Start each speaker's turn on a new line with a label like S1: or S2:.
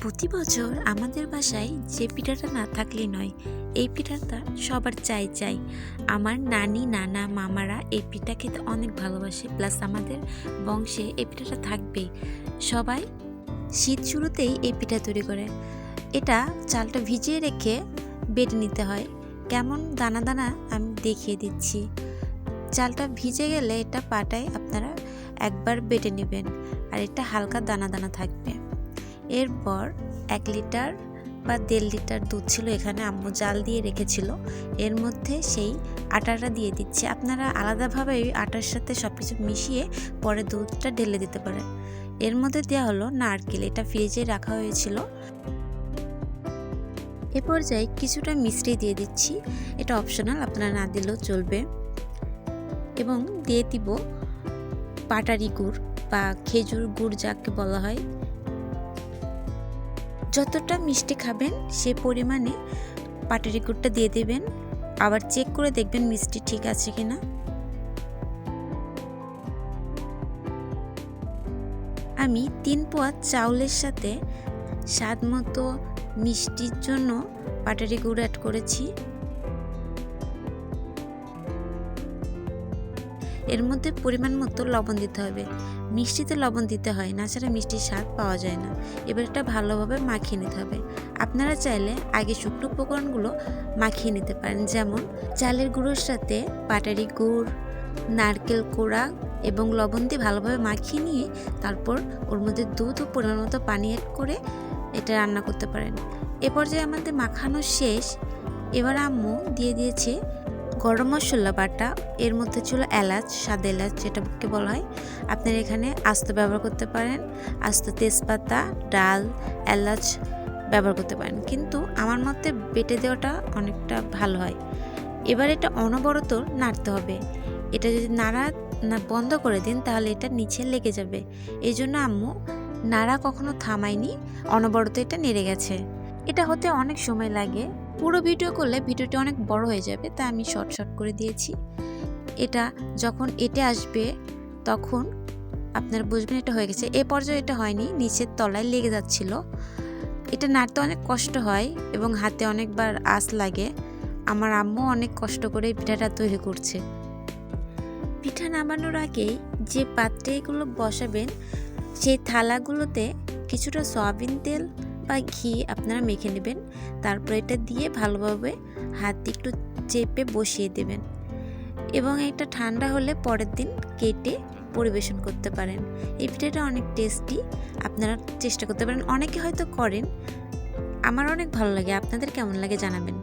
S1: প্রতি বছর আমাদের বাসায় যে পিঠাটা না থাকলেই নয়, এই পিঠাটা সবার চাই চাই। আমার নানি, নানা, মামারা এই পিঠা খেতে অনেক ভালোবাসে, প্লাস আমাদের বংশে এই পিঠাটা থাকবে সবাই শীত শুরুতেই এই পিঠা তৈরি করে। এটা চালটা ভিজিয়ে রেখে বেটে নিতে হয়। কেমন দানা দানা আমি দেখিয়ে দিচ্ছি। চালটা ভিজে গেলে এটা পাটায় আপনারা একবার বেটে নেবেন, আর এটা হালকা দানা দানা থাকবে। এরপর এক লিটার বা দেড় লিটার দুধ ছিল এখানে আম্মু জাল দিয়ে রেখেছিল। এর মধ্যে সেই আটাটা দিয়ে দিচ্ছি। আপনারা আলাদাভাবে ওই আটার সাথে সব কিছু মিশিয়ে পরে দুধটা ঢেলে দিতে পারেন। এর মধ্যে দেওয়া হলো নারকেল। এটা ফ্রিজে রাখা হয়েছিল। এ পর্যায়ে কিছুটা মিষ্টি দিয়ে দিচ্ছি। এটা অপশনাল, আপনারা না দিলেও চলবে। এবং দিয়ে দিব পাটারি গুড় বা খেজুর গুড় যাকে বলা হয়। যতটা মিষ্টি খাবেন, সে পরিমাণে পাটারি গুড়টা দিয়ে দেবেন। আবার চেক করে দেখবেন মিষ্টি ঠিক আছে কি না আমি তিন পোয়া চাউলের সাথে স্বাদ মতো মিষ্টির জন্য পাটারি গুড় অ্যাড করেছি। এর মধ্যে পরিমাণ মতো লবণ দিতে হবে। মিষ্টিতে লবণ দিতে হয়, না ছাড়া মিষ্টির স্বাদ পাওয়া যায় না। এবার এটা ভালোভাবে মাখিয়ে নিতে হবে। আপনারা চাইলে আগে শুকনো উপকরণগুলো মাখিয়ে নিতে পারেন, যেমন চালের গুঁড়োর সাথে পাটারি গুড়, নারকেল কোড়া এবং লবণ দিয়ে ভালোভাবে মাখিয়ে নিয়ে তারপর ওর মধ্যে দুধ ও পরিমাণ মতো পানি অ্যাড করে এটা রান্না করতে পারেন। এ পর্যায়ে আমাদের মাখানো শেষ। এবার আম্মু দিয়ে দিয়েছে গরম মশলা বাটা, এর মধ্যে ছিল এলাচ সাদ এলাচ যেটাকে বলা হয়। আপনারা এখানে আস্ত ব্যবহার করতে পারেন, আস্ত তেজপাতা, ডাল, এলাচ ব্যবহার করতে পারেন। কিন্তু আমার মতে বেটে দেওয়াটা অনেকটা ভালো হয়। এবার এটা অনবরত নাড়তে হবে। এটা যদি নাড়া, না বন্ধ করে দিন তাহলে এটা নিচে লেগে যাবে। এই জন্য আম্মু, নাড়া কখনো থামায়নি, অনবরত এটা নেড়ে গেছে। এটা হতে অনেক সময় লাগে পুরো ভিডিও করলে ভিডিওটি অনেক বড় হয়ে যাবে, তাই আমি শর্ট শর্ট করে দিয়েছি। এটা যখন এটে আসবে, তখন আপনারা বুঝবেন এটা হয়ে গেছে। এ পর্যায়ে এটা হয়নি, নিচের তলায় লেগে যাচ্ছিল। এটা নাড়তে অনেক কষ্ট হয় এবং হাতে অনেকবার আঁচ লাগে। আমার আম্মু অনেক কষ্ট করে পিঠাটা তৈরি করছে। পিঠা নামানোর আগেই যে পাত্রে এগুলো বসাবেন, সেই থালাগুলোতে কিছুটা সয়াবিন তেল বা ঘি আপনারা মেখে নেবেন। তারপর এটা দিয়ে ভালোভাবে হাত একটু চেপে বসিয়ে দেবেন। এবং এটা ঠান্ডা হলে পরের দিন কেটে পরিবেশন করতে পারেন। এই পিঠাটা অনেক টেস্টি আপনারা চেষ্টা করতে পারেন। অনেকে হয়তো করেন। আমার অনেক ভালো লাগে। আপনাদের কেমন লাগে জানাবেন।